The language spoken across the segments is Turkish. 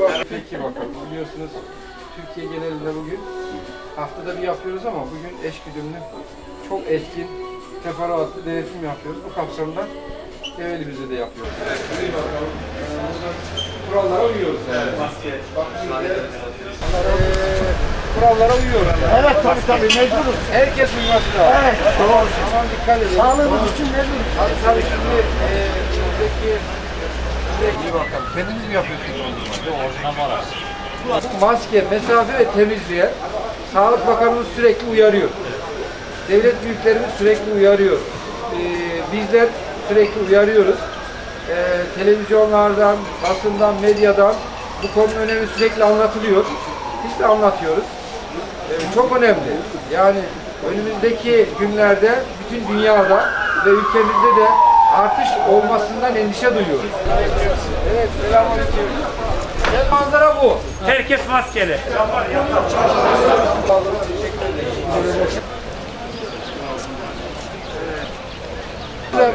Merhaba. Peki bakalım. Biliyorsunuz Türkiye genelinde bugün haftada bir yapıyoruz ama bugün eş güdümlü çok etkin teferruatlı denetim yapıyoruz. Bu kapsamda Develimizi de yapıyoruz. İyi bakalım. Ee, burada kurallara uyuyoruz. Yani. Maske. Bak eee, kurallara uyuyoruz. Evet tabii tabii mecburuz. Herkes uyması lazım. Evet doğru. Aman dikkat edin. Sağlığımız için mecburuz. Hadi tabii şimdi eee buradaki iyi bakalım. Kendiniz mi yapıyorsunuz onu? Maske, mesafe ve temizliğe Sağlık Bakanımız sürekli uyarıyor. Devlet büyüklerimiz sürekli uyarıyor. Ee, bizler sürekli uyarıyoruz. Ee, televizyonlardan, basından, medyadan bu konunun önemi sürekli anlatılıyor. Biz de anlatıyoruz. Ee, çok önemli. Yani önümüzdeki günlerde bütün dünyada ve ülkemizde de artış olmasından endişe duyuyoruz. Evet, selamünaleyküm. Gel manzara bu. Herkes maskeli.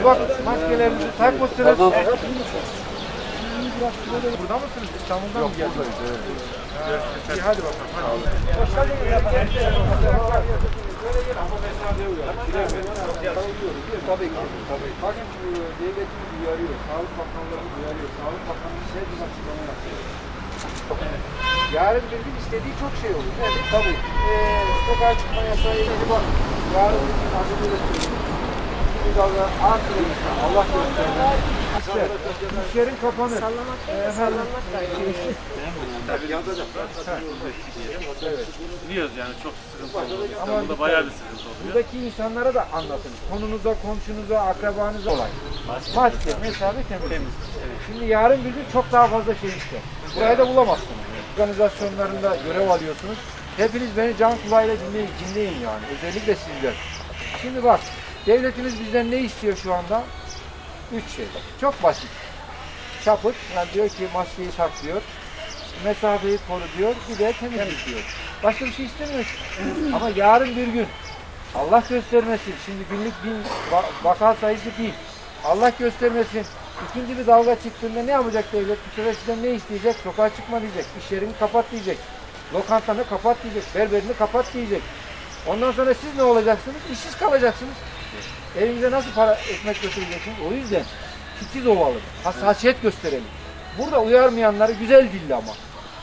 Bak maskelerinizi takmışsınız. Burada mısınız? İstanbul'da mı geldiniz? Evet. İyi hadi bakalım. Hadi. Tabii ki. Tabii. Bakın şu devletimiz uyarıyor. Sağlık Bakanlığı uyarıyor. Sağlık Bakanlığı şey bir açıklama yapıyor. Yarın bir gün istediği çok şey olur. Nedir? Tabii. Ee, sokağa çıkma yasağı yeni bak. Yarın bir gün dalga artırılırsa Allah göstermesin. İşte işlerin kapanır. Sallamak ee, sallamak da Biliyoruz yani çok sıkıntı. Ama İstanbul'da bayağı bir sıkıntı oluyor. Buradaki insanlara da anlatın. Konunuza, komşunuza, akrabanıza olay. Maske, mesafe, temiz. Şimdi yarın bir gün çok daha fazla şey istiyor. Burayı da bulamazsınız. Organizasyonlarında görev alıyorsunuz. Hepiniz beni can kulağıyla dinleyin, dinleyin yani. Özellikle sizler. Şimdi bak, devletimiz bizden ne istiyor şu anda? Üç şey. Çok basit. Çapıt, yani diyor ki maskeyi tak diyor. Mesafeyi koru diyor. Bir de temizlik diyor. Başka bir şey istemiyor. Ama yarın bir gün Allah göstermesin. Şimdi günlük bin va- vaka sayısı değil. Allah göstermesin. İkinci bir dalga çıktığında ne yapacak devlet? Bu sefer sizden ne isteyecek? Sokağa çıkma diyecek. İş yerini kapat diyecek. Lokantanı kapat diyecek. Berberini kapat diyecek. Ondan sonra siz ne olacaksınız? İşsiz kalacaksınız. Evinize nasıl para ekmek götüreceksiniz? O yüzden titiz olalım. Hassasiyet gösterelim. Burada uyarmayanları güzel dilli ama.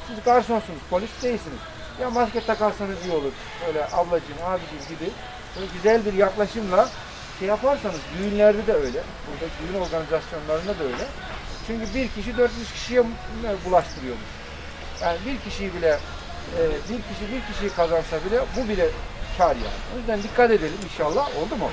Siz garsonsunuz, polis değilsiniz. Ya maske takarsanız iyi olur. Böyle ablacığım, abicim gibi böyle güzel bir yaklaşımla şey yaparsanız düğünlerde de öyle. Burada düğün organizasyonlarında da öyle. Çünkü bir kişi 400 kişiye bulaştırıyormuş. Yani bir kişiyi bile e, bir kişi bir kişiyi kazansa bile bu bile kar yani. O yüzden dikkat edelim inşallah. Oldu mu?